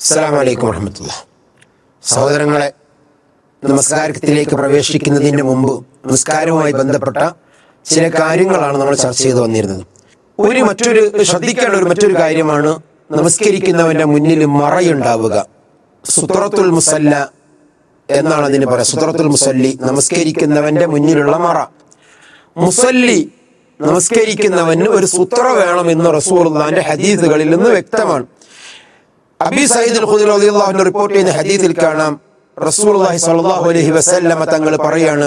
അസ്സാം വലൈക്കും വർഹമത്തുള്ള സഹോദരങ്ങളെ നമസ്കാരത്തിലേക്ക് പ്രവേശിക്കുന്നതിന് മുമ്പ് നമസ്കാരവുമായി ബന്ധപ്പെട്ട ചില കാര്യങ്ങളാണ് നമ്മൾ ചർച്ച ചെയ്തു വന്നിരുന്നത്. ഒരു മറ്റൊരു ശ്രദ്ധിക്കേണ്ട ഒരു മറ്റൊരു കാര്യമാണ് നമസ്കരിക്കുന്നവന്റെ മുന്നിൽ മറയുണ്ടാവുക. സുത്രത്തുൽ മുസല്ല എന്നാണ് അതിന് പറയാം. സുത്രത്തുൽ മുസല്ലി നമസ്കരിക്കുന്നവന്റെ മുന്നിലുള്ള മറ. മുസല്ലി നമസ്കരിക്കുന്നവന് ഒരു സുത്ര വേണമെന്ന് റസൂലുള്ളാന്റെ ഹദീസുകളിൽ നിന്ന് വ്യക്തമാണ്. അബി സയ്യിദ് റളിയല്ലാഹു റിപ്പോർട്ട് ചെയ്യുന്ന ഹദീസിൽ കാണാം. റസൂലുള്ളാഹി സ്വല്ലല്ലാഹു അലൈഹി വസല്ലമ തങ്ങൾ പറയാണ്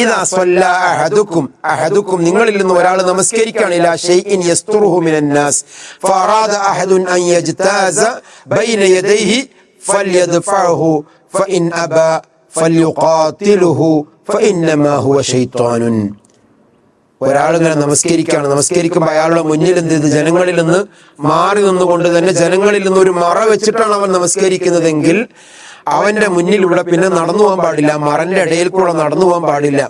ഇദാ സല്ല അഹദുക്കും അഹദുക്കും നിങ്ങളിൽ നിന്ന് ഒരാൾ നമസ്കരിക്കുകയാണ് ഇലാ ഷൈഇൻ യസ്തുറുഹു മിനൻ നാസ് ഫഅറാദ അഹദുൻ അൻ യജ്താസ ബൈന യദൈഹി ഫല്യദ്ഫഅഹു ഫഇൻ അബ ഫല്യുഖാതിലുഹു ഫഇന്നമാ ഹുവ ശൈത്താനുൻ. ഒരാൾ ഇങ്ങനെ നമസ്കരിക്കുകയാണ്. നമസ്കരിക്കുമ്പോൾ അയാളുടെ മുന്നിൽ എന്ത് ചെയ്ത്? ജനങ്ങളിൽ നിന്ന് മാറി നിന്നുകൊണ്ട് തന്നെ ജനങ്ങളിൽ നിന്ന് ഒരു മറ വെച്ചിട്ടാണ് അവൻ നമസ്കരിക്കുന്നതെങ്കിൽ അവന്റെ മുന്നിലൂടെ പിന്നെ നടന്നു പോകാൻ പാടില്ല. മറന്റെ ഇടയിൽ കൂടെ നടന്നു പോകാൻ പാടില്ല.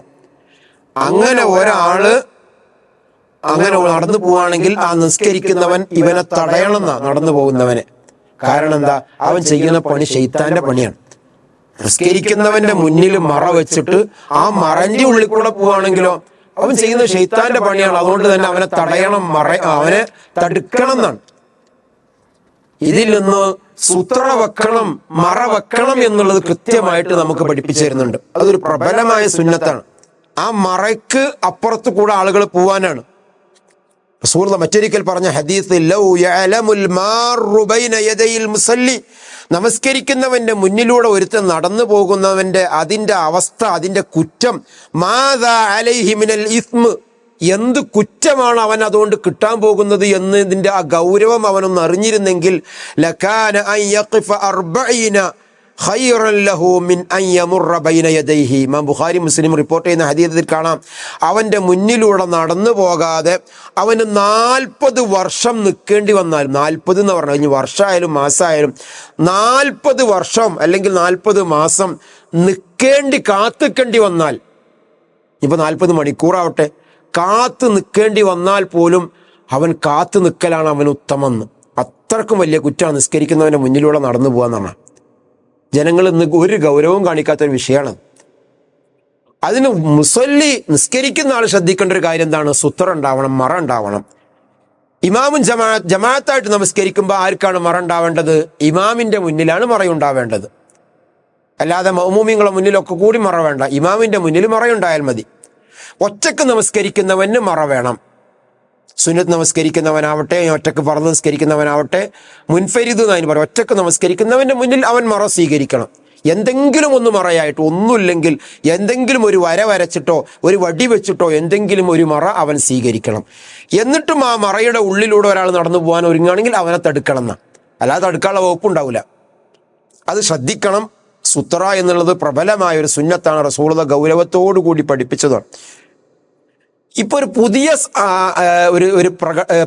അങ്ങനെ ഒരാൾ അങ്ങനെ നടന്നു പോവാണെങ്കിൽ ആ നിസ്കരിക്കുന്നവൻ ഇവനെ തടയണമെന്നാ നടന്നു പോകുന്നവനെ. കാരണം എന്താ? അവൻ ചെയ്യുന്ന പണി ശൈത്താന്റെ പണിയാണ്. നിസ്കരിക്കുന്നവന്റെ മുന്നിൽ മറ വെച്ചിട്ട് ആ മറന്റെ ഉള്ളിൽ കൂടെ പോവാണെങ്കിലോ അവൻ ചെയ്യുന്ന ഷെയ്ത്താന്റെ പണിയാണ്. അതുകൊണ്ട് തന്നെ അവനെ തടയണം മറ അവനെ തടുക്കണം എന്നാണ് ഇതിൽ നിന്ന് സുത്ര വെക്കണം മറ വെക്കണം എന്നുള്ളത് കൃത്യമായിട്ട് നമുക്ക് പഠിപ്പിച്ചു തരുന്നുണ്ട്. അതൊരു പ്രബലമായ സുന്നത്താണ്. ആ മറയ്ക്ക് അപ്പുറത്ത് കൂടെ ആളുകൾ പോവാനാണ്. റസൂലുള്ള മറ്റൊരിക്കൽ പറഞ്ഞ ഹദീസ് നമസ്കരിക്കുന്നവന്റെ മുന്നിലൂടെ ഒരുത്തൻ നടന്നു പോകുന്നവന്റെ അതിന്റെ അവസ്ഥ അതിന്റെ കുറ്റം മാതാ അലൈഹി മിനൽ ഇസ്മ്. എന്ത് കുറ്റമാണ് അവൻ അതുകൊണ്ട് കിട്ടാൻ പോകുന്നത് എന്നതിന്റെ ആ ഗൗരവം അവനൊന്ന് അറിഞ്ഞിരുന്നെങ്കിൽ ലക്കാന ഇമാം ബുഖാരി മുസ്ലിം റിപ്പോർട്ട് ചെയ്യുന്ന ഹദീസിൽ കാണാം. അവന്റെ മുന്നിലൂടെ നടന്നു പോകാതെ അവന് നാൽപ്പത് വർഷം നിൽക്കേണ്ടി വന്നാൽ നാൽപ്പത് എന്ന് പറഞ്ഞു കഴിഞ്ഞ് വർഷമായാലും മാസമായാലും നാൽപ്പത് വർഷം അല്ലെങ്കിൽ നാൽപ്പത് മാസം നിൽക്കേണ്ടി കാത്തിക്കേണ്ടി വന്നാൽ ഇപ്പൊ നാൽപ്പത് മണിക്കൂറാവട്ടെ കാത്തു നിൽക്കേണ്ടി വന്നാൽ പോലും അവൻ കാത്തു നിൽക്കലാണ് അവൻ ഉത്തമം അത്രക്കും വലിയ കുറ്റമാണ് നിസ്കരിക്കുന്നവന്റെ മുന്നിലൂടെ നടന്നു പോകാന്നാണ് ജനങ്ങൾ ഇന്ന് ഒരു ഗൗരവവും കാണിക്കാത്ത ഒരു വിഷയമാണ്. അതിന് മുസല്ലി നിസ്കരിക്കുന്ന ആൾ ശ്രദ്ധിക്കേണ്ട ഒരു കാര്യം എന്താണ്? സുത്ര ഉണ്ടാവണം മറ ഉണ്ടാവണം. ഇമാമും ജമാ ജമാഅത്തായിട്ട് നമസ്കരിക്കുമ്പോൾ ആർക്കാണ് മറ ഉണ്ടാവേണ്ടത്? ഇമാമിന്റെ മുന്നിലാണ് മറയുണ്ടാവേണ്ടത് അല്ലാതെ മൗമൂമിങ്ങളെ മുന്നിലൊക്കെ കൂടി മറ വേണ്ട. ഇമാമിന്റെ മുന്നിൽ മറയുണ്ടായാൽ മതി. ഒറ്റയ്ക്ക് നമസ്കരിക്കുന്നവന് മറ വേണം. സുന്നത്ത് നമസ്കരിക്കുന്നവനാവട്ടെ ഒറ്റയ്ക്ക് പറന്ന് നമസ്കരിക്കുന്നവനാവട്ടെ മുൻഫരിദ് എന്നതിന് പറയും. ഒറ്റയ്ക്ക് നമസ്കരിക്കുന്നവന്റെ മുന്നിൽ അവൻ മറ സ്വീകരിക്കണം. എന്തെങ്കിലും ഒന്ന് മറയായിട്ട് ഒന്നുമില്ലെങ്കിൽ എന്തെങ്കിലും ഒരു വര വരച്ചിട്ടോ ഒരു വടി വെച്ചിട്ടോ എന്തെങ്കിലും ഒരു മറ അവൻ സ്വീകരിക്കണം. എന്നിട്ടും ആ മറയുടെ ഉള്ളിലൂടെ ഒരാൾ നടന്നു പോകാൻ ഒരുങ്ങുകയാണെങ്കിൽ അവനെ തടുക്കണം എന്നാ. അല്ലാതെ തടുക്കാനുള്ള വകുപ്പുണ്ടാവില്ല അത് ശ്രദ്ധിക്കണം. സുത്ര എന്നുള്ളത് പ്രബലമായ ഒരു സുന്നത്താണ്. റസൂളത ഗൗരവത്തോടു കൂടി പഠിപ്പിച്ചതാണ്. ഇപ്പൊ ഒരു പുതിയ ഒരു ഒരു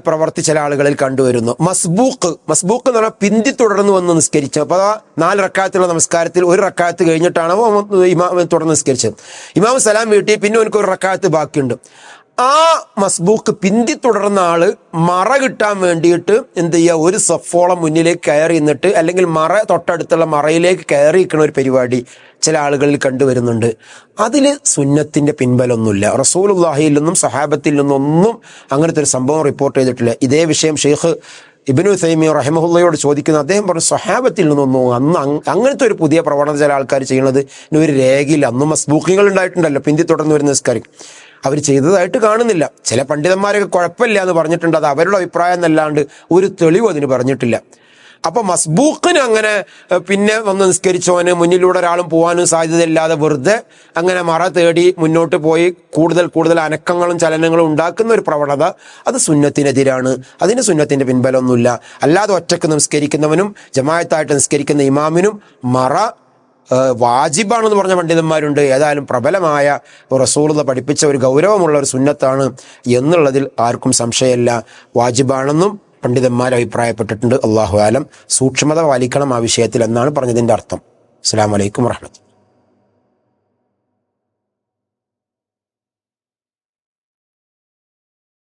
പ്രവർത്തി ചില ആളുകളിൽ കണ്ടുവരുന്നു. മസ്ബൂക്ക് മസ്ബൂക്ക് എന്ന് പറഞ്ഞാൽ പിന്തി തുടർന്ന് വന്ന് നിസ്കരിച്ചു. അപ്പൊ ആ നാല് റക്കായത്തുള്ള നമസ്കാരത്തിൽ ഒരു റക്കായത്ത് കഴിഞ്ഞിട്ടാണ് ഇമാം തുടർന്ന് നിസ്കരിച്ചത്. ഇമാം സലാം വീട്ടി പിന്നെ എനിക്ക് ഒരു റക്കായത്ത് ബാക്കിയുണ്ട്. ആ മസ്ബൂക്ക് പിന്തി തുടർന്ന ആൾ മറ കിട്ടാൻ വേണ്ടിയിട്ട് എന്ത് ചെയ്യുക ഒരു സഫോളം മുന്നിലേക്ക് കയറി നിന്നിട്ട് അല്ലെങ്കിൽ മറ തൊട്ടടുത്തുള്ള മറയിലേക്ക് കയറി നിൽക്കുന്ന ഒരു പരിപാടി ചില ആളുകളിൽ കണ്ടുവരുന്നുണ്ട്. അതിൽ സുന്നത്തിന്റെ പിൻബലമൊന്നുമില്ല. റസൂലുള്ളാഹിയിൽ നിന്നും സഹാബത്തിൽ നിന്നും ഒന്നും അങ്ങനത്തെ ഒരു സംഭവം റിപ്പോർട്ട് ചെയ്തിട്ടില്ല. ഇതേ വിഷയം ഷെയ്ഖ് ഇബിനു തൈമി റഹിമഹുല്ലയോട് ചോദിക്കുന്ന. അദ്ദേഹം പറഞ്ഞു സ്വഹാബത്തിൽ നിന്നൊന്നും അന്ന് അങ്ങനത്തെ ഒരു പുതിയ പ്രവണത ചില ആൾക്കാർ ചെയ്യുന്നത് ഒരു രേഖയില്ല. അന്ന് മസ്ബൂക്കിങ്ങൾ ഉണ്ടായിട്ടുണ്ടല്ലോ പിന്തി തുടർന്ന് വരുന്ന നിസ്കാരം. അവർ ചെയ്തതായിട്ട് കാണുന്നില്ല. ചില പണ്ഡിതന്മാരൊക്കെ കുഴപ്പമില്ല എന്ന് പറഞ്ഞിട്ടുണ്ട്. അത് അവരുടെ അഭിപ്രായം എന്നല്ലാണ്ട് ഒരു തെളിവ് അതിന് പറഞ്ഞിട്ടില്ല. അപ്പൊ മസ്ബൂക്കിന് അങ്ങനെ പിന്നെ വന്ന് നിസ്കരിച്ചവന് മുന്നിലൂടെ ഒരാളും പോകാനും സാധ്യതയില്ലാതെ വെറുതെ അങ്ങനെ മറ തേടി മുന്നോട്ട് പോയി കൂടുതൽ കൂടുതൽ അനക്കങ്ങളും ചലനങ്ങളും ഉണ്ടാക്കുന്ന ഒരു പ്രവണത അത് സുന്നത്തിനെതിരാണ്. അതിന് സുന്നത്തിന്റെ പിൻബലമൊന്നുമില്ല. അല്ലാതെ ഒറ്റയ്ക്ക് നിസ്കരിക്കുന്നവനും ജമായത്തായിട്ട് നിസ്കരിക്കുന്ന ഇമാമിനും മറ വാജിബാണെന്ന് പറഞ്ഞ പണ്ഡിതന്മാരുണ്ട്. ഏതായാലും പ്രബലമായ റസൂളത പഠിപ്പിച്ച ഒരു ഗൗരവമുള്ള ഒരു സുന്നത്താണ് എന്നുള്ളതിൽ ആർക്കും സംശയമല്ല. വാജിബാണെന്നും പണ്ഡിതന്മാർ അഭിപ്രായപ്പെട്ടിട്ടുണ്ട്. അള്ളാഹു ആലം. സൂക്ഷ്മത പാലിക്കണം ആ വിഷയത്തിൽ എന്നാണ് പറഞ്ഞതിന്റെ അർത്ഥം. അസ്സാം വലൈക്കും വാഹമത്ത്